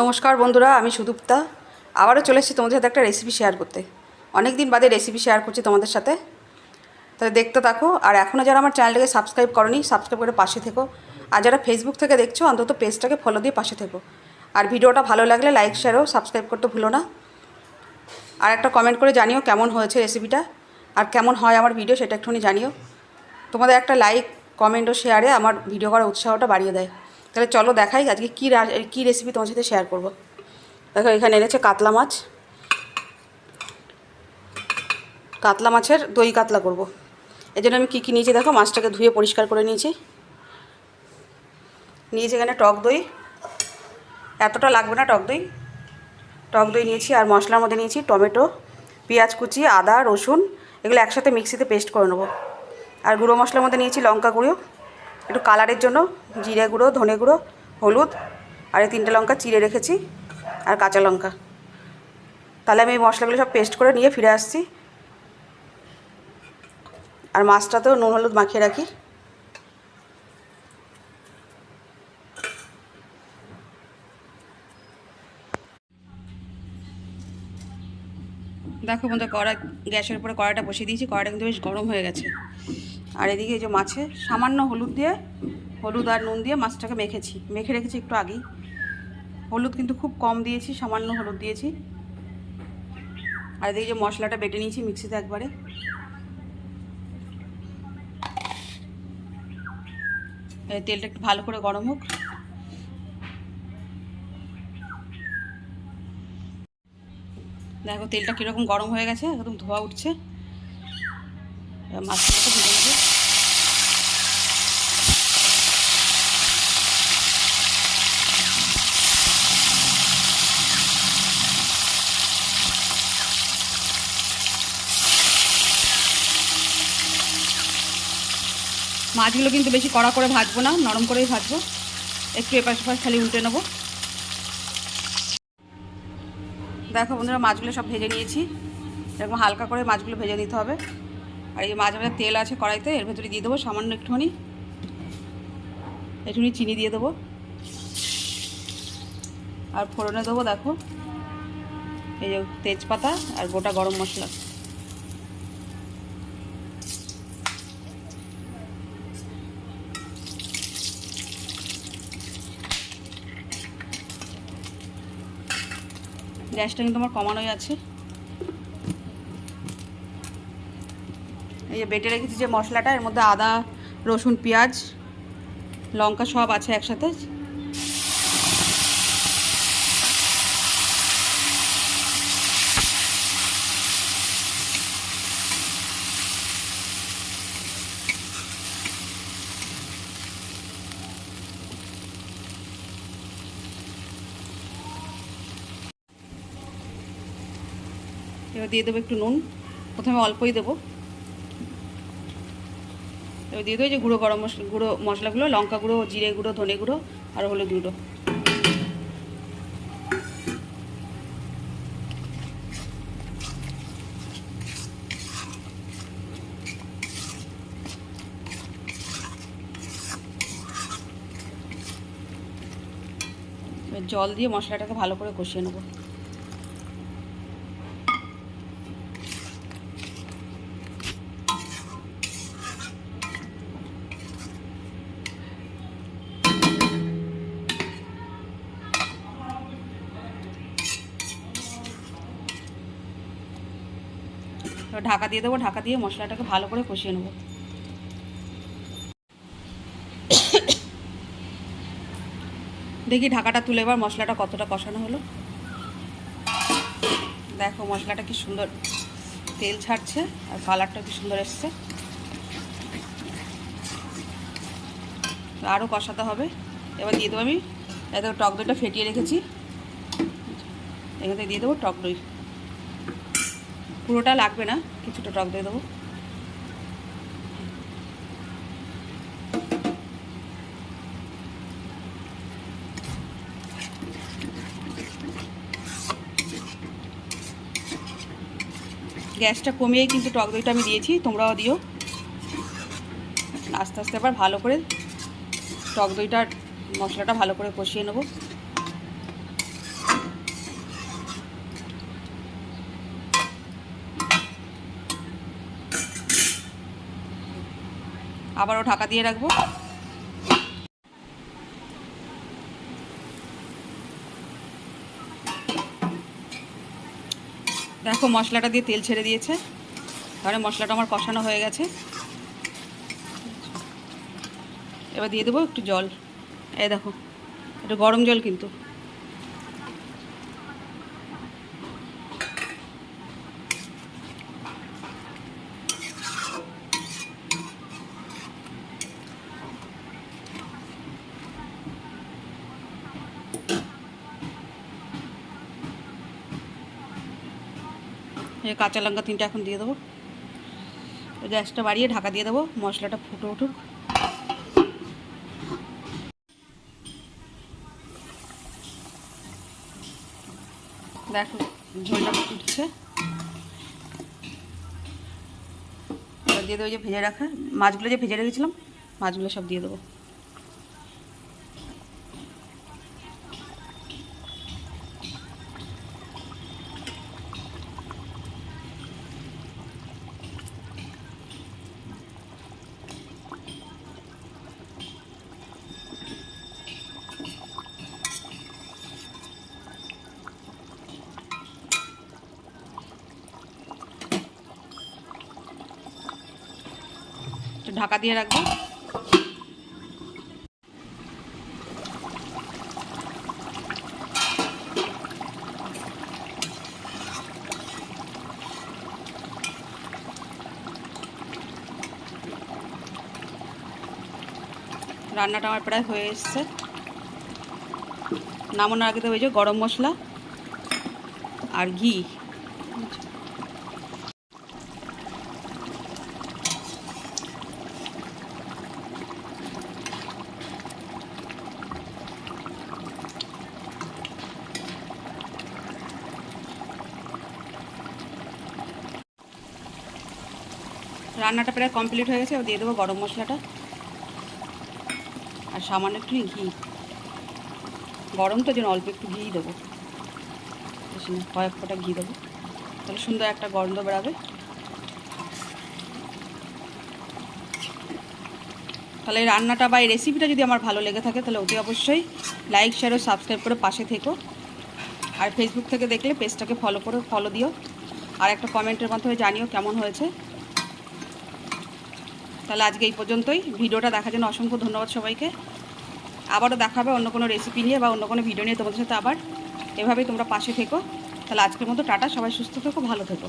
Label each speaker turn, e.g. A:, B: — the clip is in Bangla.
A: নমস্কার বন্ধুরা, আমি সুদুপ্তা। আবারও চলে এসেছি তোমাদের সাথে একটা রেসিপি শেয়ার করতে। অনেক দিন বাদে রেসিপি শেয়ার করছি তোমাদের সাথে। তাহলে দেখতে থাকো, আর এখনও যারা আমার চ্যানেলটাকে সাবস্ক্রাইব করনি সাবস্ক্রাইব করে পাশে থেকো। আর যারা ফেসবুক থেকে দেখছ, অন্তত পেজটাকে ফলো দিয়ে পাশে থেকো। আর ভিডিওটা ভালো লাগলে লাইক শেয়ারও সাবস্ক্রাইব করতে ভুলো না। আর একটা কমেন্ট করে জানিও কেমন হয়েছে রেসিপিটা আর কেমন হয় আমার ভিডিও সেটা একটুখানি জানিও। তোমাদের একটা লাইক কমেন্ট ও শেয়ারে আমার ভিডিও করার উৎসাহটা বাড়িয়ে দেয়। তাহলে চলো দেখাই আজকে কী কী রেসিপি তোমার সাথে শেয়ার করব। দেখো, এখানে এনেছে কাতলা মাছ। কাতলা মাছের দই কাতলা করব। এই জন্য আমি কী কী নিয়েছি দেখো, মাছটাকে ধুয়ে পরিষ্কার করে নিয়েছি। নিয়েছি এখানে টক দই। এতটা লাগবে না টক দই। টক দই নিয়েছি আর মশলার মধ্যে নিয়েছি টমেটো, পেঁয়াজ কুচি, আদা, রসুন, এগুলো একসাথে মিক্সিতে পেস্ট করে নেব। আর গুঁড়ো মশলার মধ্যে নিয়েছি লঙ্কা গুঁড়ো। একটু কালারের জন্য, জিরে গুঁড়ো, ধনে গুঁড়ো, হলুদ, আর এই তিনটে লঙ্কা চিড়ে রেখেছি, আর কাঁচা লঙ্কা। তাহলে আমি এই মশলাগুলো সব পেস্ট করে নিয়ে ফিরে আসছি। আর মাছটাতেও নুন, হলুদ মাখিয়ে রাখি। দেখো বন্ধু কড়াই, গ্যাসের উপরে কড়াইটা বসিয়ে দিয়েছি, কড়াইটা কিন্তু বেশ গরম হয়ে গেছে। আর এদিকে যে মাছে, সামান্য হলুদ দিয়ে, হলুদ আর নুন দিয়ে মাছটাকে মেখেছি। মেখে রেখেছি একটু আগেই। হলুদ কিন্তু খুব কম দিয়েছি, সামান্য হলুদ দিয়েছি। আর এদিকে যে মশলাটা বেটে নিয়েছি মিক্সিতে একবারে। তেলটা একটু ভালো করে গরম হোক। দেখো তেলটা কীরকম গরম হয়ে গেছে, একদম ধোয়া উঠছে। এবার মাছগুলোকে ভেজে নেব মাছগুলো কিন্তু বেশি কড়া করে ভাজবো না, নরম করেই ভাজবো। একটু এপাশ ওপাশ খালি উল্টে নেব। দেখো বন্ধুরা, মাছগুলো সব ভেজে নিয়েছি। এরকম হালকা করে মাছগুলো ভেজে নিতে হবে। আর এই যে মাছ ভাজার তেল আছে কড়াইতে, এর ভেতরে দিয়ে দেবো সামান্য একটুখানি একটুখানি চিনি দিয়ে দেবো। আর ফোড়নে দেবো, দেখো, এই যে তেজপাতা আর গোটা গরম মশলা। গ্যাসটা কিন্তু আমার কমানোই আছে। এই যে বেটে রেখেছি যে মশলাটা, এর মধ্যে আদা, রসুন, পেঁয়াজ, লঙ্কা সব আছে একসাথে। এবার দিয়ে দেবো একটু নুন। প্রথমে অল্পই দেবো। এবার দিয়ে দেবো যে গুঁড়ো গরম মশলা, গুঁড়ো মশলাগুলো, লঙ্কা গুঁড়ো, জিরে গুঁড়ো, ধনে গুঁড়ো, আর হলুদ গুঁড়ো। জল দিয়ে মশলাটাকে ভালো করে কষিয়ে নেব। এবার ঢাকা দিয়ে দেবো, ঢাকা দিয়ে মশলাটাকে ভালো করে কষিয়ে নেব। দেখি ঢাকাটা তুলে এবার মশলাটা কতটা কষানো হলো। দেখো মশলাটা কি সুন্দর তেল ছাড়ছে আর কালারটা কি সুন্দর এসছে। আরও কষাতে হবে। এবার দিয়ে দেবো আমি, এত টক দইটা ফেটিয়ে রেখেছি। এখান থেকে দিয়ে দেবো টক দই। পুরোটা লাগবে না, কিছুটা টক দিয়ে দেবো। গ্যাসটা কমিয়েই কিন্তু টক দইটা আমি দিয়েছি, তোমরাও দিও। আস্তে আস্তে আবার ভালো করে টক দইটার মশলাটা ভালো করে কষিয়ে নেব। আবারও ঢাকা দিয়ে রাখব। দেখো, মশলাটা দিয়ে তেল ছেড়ে দিয়েছে। তাহলে মশলাটা আমার কষানো হয়ে গেছে। এবার দিয়ে দেবো একটু জল। এই দেখো, একটু গরম জল কিন্তু। কাঁচা লঙ্কা তিনটা এখন দিয়ে দেবো। গ্যাসটা বাড়িয়ে ঢাকা দিয়ে দেবো, মশলাটা ফুটে উঠুক। দেখো, ঝোলটা ফুটছে। দিয়ে দেবো যে ভেজে রাখা মাছগুলো যে ভেজে রেখেছিলাম, মাছগুলো সব দিয়ে দেবো। একটু ঢাকা দিয়ে রাখব। রান্নাটা আমার প্রায় হয়ে এসছে। নামানোর আগে তো ওই যে গরম মশলা আর ঘি। রান্নাটা প্রায় কমপ্লিট হয়ে গেছে, এবার দিয়ে দেবো গরম মশলাটা। আর সামান্য একটু ঘি। গরম তো, যেন অল্প একটু ঘি দেবো। কয়েক ফোঁটা ঘি দেবো। তাহলে সুন্দর একটা গন্ধ বেরাবে। তাহলে রান্নাটা বা এই রেসিপিটা যদি আমার ভালো লেগে থাকে, তাহলে অতি অবশ্যই লাইক শেয়ার ও সাবস্ক্রাইব করে পাশে থেকো। আর ফেসবুক থেকে দেখলে পেজটাকে ফলো করে ফলো দিও। আর একটা কমেন্টের মাধ্যমে জানিও কেমন হয়েছে। তাহলে আজকে এই পর্যন্তই। ভিডিওটা দেখার জন্য অসংখ্য ধন্যবাদ সবাইকে। আবারও দেখাবে অন্য কোনো রেসিপি নিয়ে বা অন্য কোনো ভিডিও নিয়ে তোমাদের সাথে আবার। এভাবেই তোমরা পাশে থেকো। তাহলে আজকের মতো টাটা। সবাই সুস্থ থেকো, ভালো থেকো।